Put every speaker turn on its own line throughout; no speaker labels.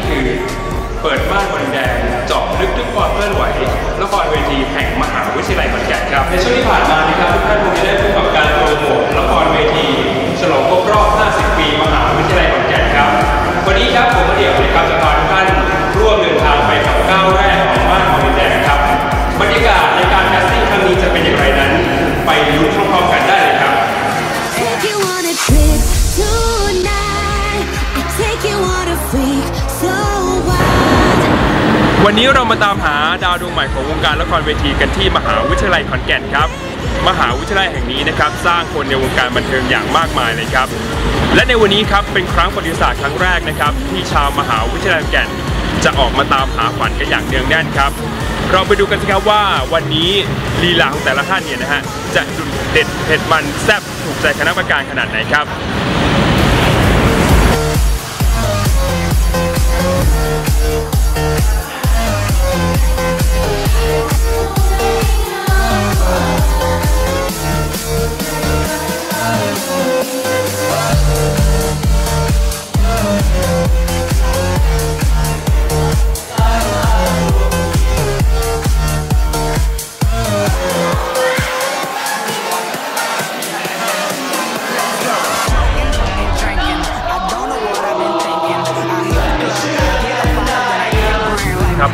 ่คือ เปิดบ้านบนแดงเจาะลึกทุกความเคลื่อนไหวละครเวทีแห่งมหาวิทยาลัยขอนแก่นครับ ในช่วงที่ผ่านมานะครับทุกท่านคงจะได้พบกับการโปรโมทละครเวที ฉลองครบรอบ 50 ปี มหาวิทยาลัยขอนแก่นครับ วันนี้ครับผมเดี่ยวนะครับจะพาทุกท่านร่วมเดินทางไปกับก้าวแรก วันนี้เรามาตามหาดาวดวงใหม่ของวงการละครเวทีกันที่มหาวิทยาลัยขอนแก่นครับ มหาวิทยาลัยแห่งนี้นะครับสร้างคนในวงการบันเทิงอย่างมากมายเลยครับ และในวันนี้ครับเป็นครั้งประวัติศาสตร์ครั้งแรกนะครับที่ชาวมหาวิทยาลัยขอนแก่นจะออกมาตามหาฝันกันอย่างเนืองแน่นครับ เราไปดูกันสิครับว่าวันนี้ลีลาของแต่ละท่านเนี่ยนะฮะจะดุเด็ดเผ็ดมันแซ่บถูกใจคณะกรรมการขนาดไหนครับ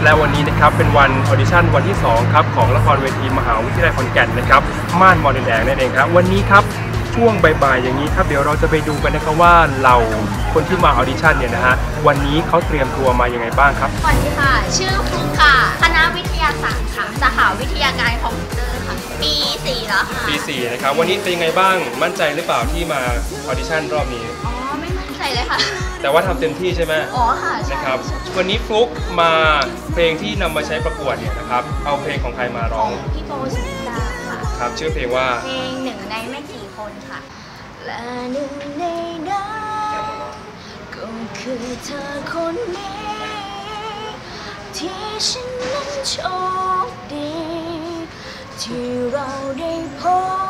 และวันนี้นะครับเป็นวันออดิชั่นวันที่ 2 ครับ ของละครเวทีมหาวิทยาลัยขอนแก่นนะครับ ม่านมอนินแดงนั่นเองครับ วันนี้ครับช่วงบ่ายๆอย่างนี้ครับเดี๋ยวเราจะไปดูกันนะครับว่าเราคนที่มาออดิชั่นเนี่ยนะฮะวันนี้เขาเตรียมตัวมายังไงบ้างครับ
สวัสดีค่ะ ชื่อฟลุ๊กค่ะ คณะวิทยาศาสตร์ค่ะสาขาวิทยาการคอมพิวเตอร์ค่ะ ปี4แล้วค่ะ
ปี4นะครับวันนี้เป็นยังไงบ้างมั่นใจหรือเปล่าที่มาออดิชั่นรอบนี้
อ๋อ ไม่มั่นใจเลยค่ะ
แต่ว่าทำเต็มที่ใช่ไหม
อ๋อค่ะใช่
นะครับวันนี้ฟลุกมาเพลงที่นำมาใช้ประกวดเนี่ยนะครับเอาเพลงของใครมา
ข
ร้อ
องงพี่โบสุนิดาค่ะ
ครับชื่อเพลงว่า
เพลงหนึ่งในไม่กี่คนค่ะ และหนึ่งในนั้นก็คือเธอคนนี้ ที่ฉันนั้นโชคดี ที่เราได้พบ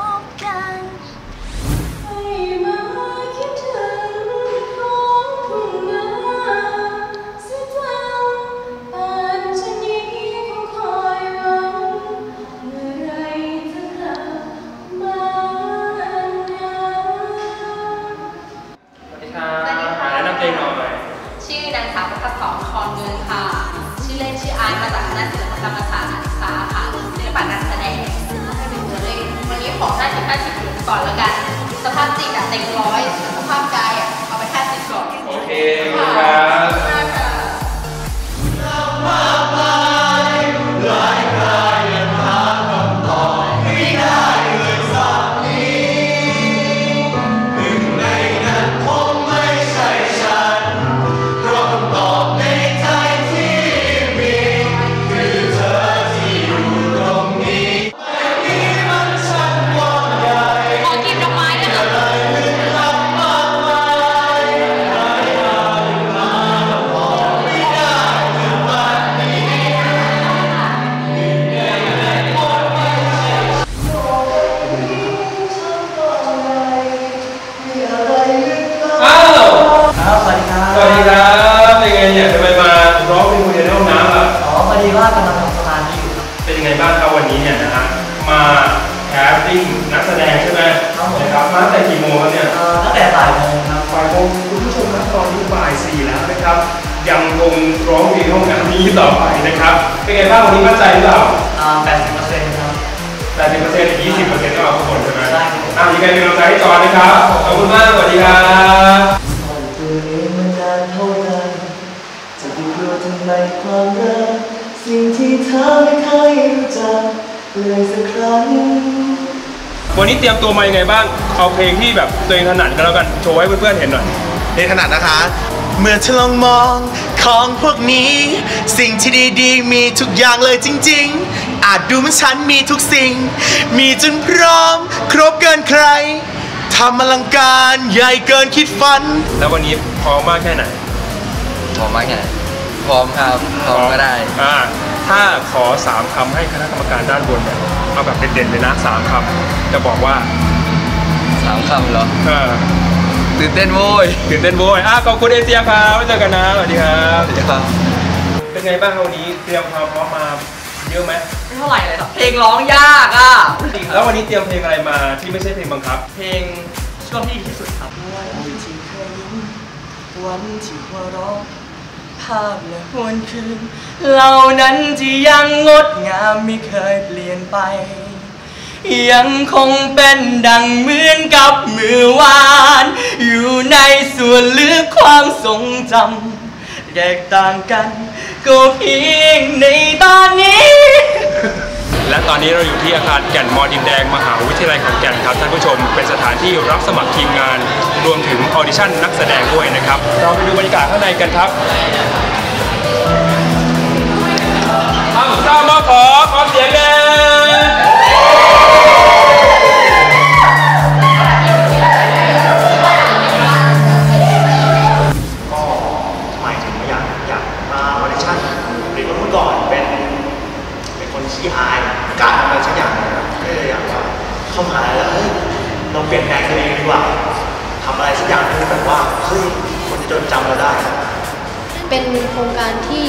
ขอ50 50อยู่ก่อนแล้วกัน สภาพจิตอะเต็มร้อยสภาพกายอะเอาไป 50ก่อน
โอเคขอบคุณครับ งคงร้องเพลงห้องน้ำนี้ต่อไปนะครับ เป็นไงบ้างวันนี้มั่นใจหรือเปล่า
อ่า80%ครับ
แปดสิบเปอร์เซ็นต์ยี่สิบเปอร์เซ็นต์ก็เอาทุกคนใช่ไหม
ใช่ครับ
อะยังไงเป็นกำลังใจให้จอห์นนะครับ ขอบคุณมาก สวัสดีครับ
ปล่อยตัวเองมานานเท่าไหร่จะไปกลัวทำไมความรักสิ่งที่เธอไม่เคยรู้จักเลยสักครั้ง
วันนี้เตรียมตัวมายังไงบ้าง เอาเพลงที่แบบตัวเองถนัดกันแล้วกัน โชว์ให้เพื่อนๆเห็นหน่อย
ในขนาดนะคะ เมื่อเธอลองมองของพวกนี้ สิ่งที่ดีๆ มีทุกอย่างเลยจริง ๆ อาจดูเหมือนฉันมีทุกสิ่ง มีจนพร้อม ครบเกินใครทำอลังการใหญ่เกินคิดฝัน
แล้ววันนี้พร้อมมากแค่ไหน
พร้อมมากแค่ไหนพร้อมครับพร้อมก็ได้
อ่าถ้าขอสามคำให้คณะกรรมการด้านบนเนี่ยเอาแบบเด่นๆเลยนะสามคำจะบอกว่า
สามคำเหรอ
เออ
ตื่นเต้นโว้ย
ตื่นเต้นโว้ยอะขอบคุณเอเชียครับไว้เจอกันนะสวัสดีครับ
สวัสดีครับ
เป็นไงบ้างครับวันนี้เตรียมความพร้อมมาเยอะไหม
ไม่เท่าไหร่เลยครับเพลงร้องยากอะ
แล้ววันนี้เตรียมเพลงอะไรมาที่ไม่ใช่เพลงบังคับ
เพลงช่วงที่ดีที่สุดครับ
วันที่เคยยิ้มวันที่หัวเราะภาพและหวนคืนเหล่านั้นที่ยังงดงามไม่เคยเปลี่ยนไป ยังคงเป็นดังเหมือนกับมือวาน อยู่ในส่วนลึกความทรงจำแตกต่างกันก็เพียงในตอนนี้
และตอนนี้เราอยู่ที่อาคารแก่นมอดินแดงมหาวิทยาลัยขอนแก่นครับท่านผู้ชมเป็นสถานที่รับสมัครทีมงาน รวมถึงออดิชั่นนักแสดงด้วยนะครับ เราไปดูบรรยากาศข้างในกันครับอ้าวทราบมาขอขอเสียงแน่
ก็ เข้ามหาลัยแล้วเฮ้ยเราเปลี่ยนแปลงตัวเองดีกว่าทำอะไรสักอย่างที่แบบว่าเฮ้ยคนจะจดจำเราได้
เป็นโครงการที่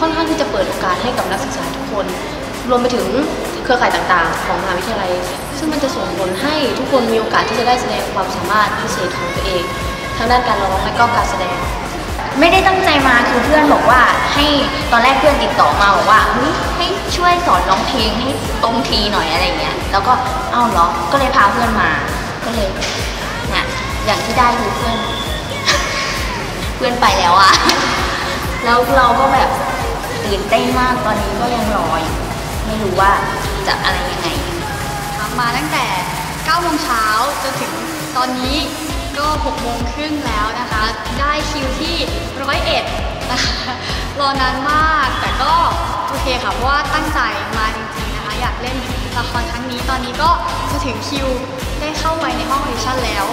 ค่อนข้างที่จะเปิดโอกาสให้กับนักศึกษาทุกคน รวมไปถึงเครือข่ายต่างๆ ของมหาวิทยาลัย ซึ่งมันจะส่งผลให้ทุกคนมีโอกาสที่จะได้แสดงความสามารถพิเศษของตัวเองทางด้านการร้องและก็การแสดง
ไม่ได้ตั้งใจมาคือเพื่อนบอกว่าให้ตอนแรกเพื่อนติดต่อมาบอกว่า ช่วยสอนร้องเพลงให้ตรงทีหน่อยอะไรเงี้ย แล้วก็เอ้าเหรอ ก็เลยพาเพื่อนมา ก็เลยนี่ยอย่างที่ได้คือเพื่อน เพื่อนไปแล้วอะแล้วเราก็แบบตื่นเต้นมากตอนนี้ก็ยังรออยู่ไม่รู้ว่าจะอะไรยังไงทำ
มาตั้งแต่9โมงเช้าจนถึงตอนนี้ก็6โมงครึ่งแล้วนะคะ ได้คิวที่ร้อยเอ็ดนะคะรอนานมากแต่ก็ โอเคค่ะ เพราะว่าตั้งใจมาจริงๆนะคะ อยากเล่นละครครั้งนี้ ตอนนี้ก็จะถึงคิวได้เข้าไปในห้องออดิชั่นแล้ว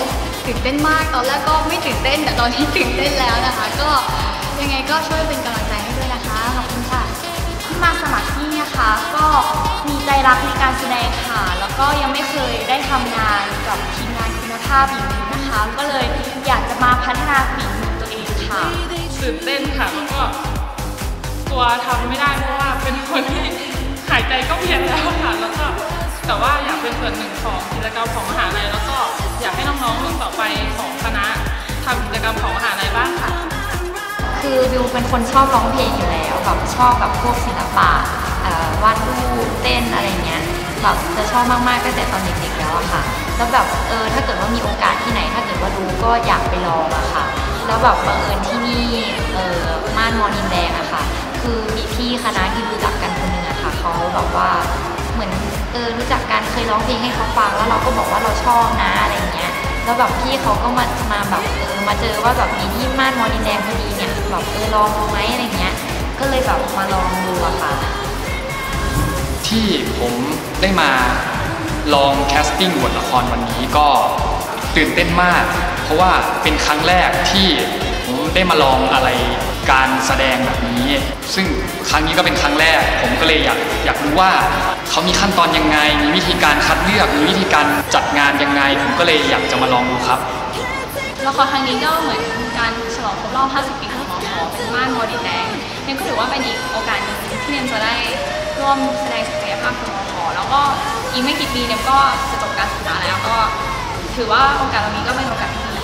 ตื่นเต้นมาก ตอนแรกก็ไม่ตื่นเต้น แต่ตอนนี้ตื่นเต้นแล้วนะคะ ก็ยังไงก็ช่วยเป็นกำลังใจให้ด้วยนะคะ ขอบคุณค่ะ
ที่มาสมัครที่นี่ค่ะก็มีใจรักในการแสดงค่ะ แล้วก็ยังไม่เคยได้ทำงานกับทีมงานคุณภาพอย่างนี้นะคะ ก็เลยอยากจะมาพัฒนาฝีมือตัวเองค่ะ
ตื่นเต้นค่ะแล้วก็กลัวทำไม่ได้เพราะว่า คนที่หายใจก็เพียนแล้วค่ะแล้วก็แต่ว่าอยากเป็นส่วนหนึ่งของกิจกรรมของมหาลัยแล้วก็อยากให้น้องๆรุ่นต่อไปของคณะทำกิจกรรมของมหาลัยบ้างค่ะ
คือบิวเป็นคนชอบร้องเพลงอยู่แล้วแบบชอบแบบพวกศิลปะวาดรูปเต้นอะไรเงี้ยแบบจะชอบมากๆตั้งแต่ตอนเด็กๆแล้วอะค่ะ แล้วแบบเออถ้าเกิดว่ามีโอกาสที่ไหน ถ้าเกิดว่ารู้ก็อยากไปลองอะค่ะ แล้วแบบบังเอิญที่นี่เออม่านมอนินแดงอะค่ะ คือมีพี่คณะที่รู้จักกันคนหนึ่งอะค่ะเขาแบบว่าเหมือนเออรู้จักกันเคยร้องเพลงให้เขาฟังแล้วเราก็บอกว่าเราชอบนะอะไรเงี้ยแล้วแบบพี่เขาก็มามาแบบเออมาเจอว่าแบบมีที่ม่านมอนิแดงพอดีเนี่ยแบบเออลองดูไหมอะไรเงี้ย ก็เลยแบบมาลองดูอะค่ะ
ที่ผมได้มาลองแคสติ้งบทละครวันนี้ก็ตื่นเต้นมาก เพราะว่าเป็นครั้งแรกที่ผมได้มาลองอะไร การแสดงแบบนี้ ซึ่งครั้งนี้ก็เป็นครั้งแรก ผมก็เลยอยากอยากรู้ว่าเขามีขั้นตอนยังไง มีวิธีการคัดเลือกมีวิธีการจัดงานยังไง ผมก็เลยอยากจะมาลองดูครับ
ละครครั้งนี้ก็เหมือนการฉลองครบรอบ 50 ปีของมอขอเป็นม่านโมดิแดงเนี่ยก็ถือว่าเป็นอีกโอกาสหนึ่งที่เนมจะได้ร่วมแสดงศักยภาพของมอขอแล้วก็อีกไม่กี่ปีเนี่ยก็จะจบการศึกษาแล้วก็ ถือว่าโอกาสตรงนี้ก็เป็นโอกาสที่ดี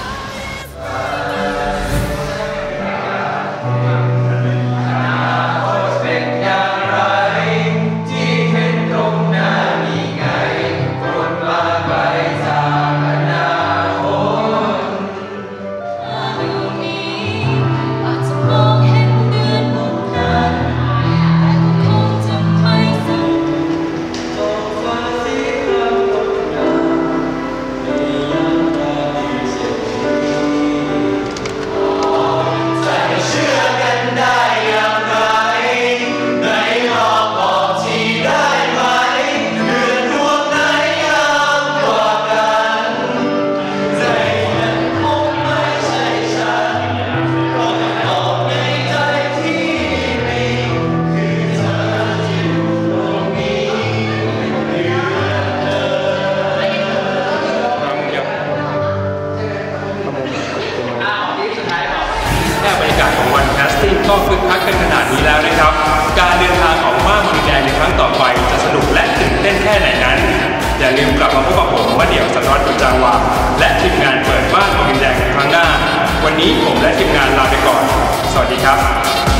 ครั้งต่
อไปจะสนุกและตื่นเต้นแค่ไหนนั้น อย่าลืมกลับมาพบกับผมว่าเดี่ยวสัตวัตกุญจาวาและทีมงานเปิดบ้านบริแดงในครั้งหน้า วันนี้ผมและทีมงานลาไปก่อน สวัสดีครับ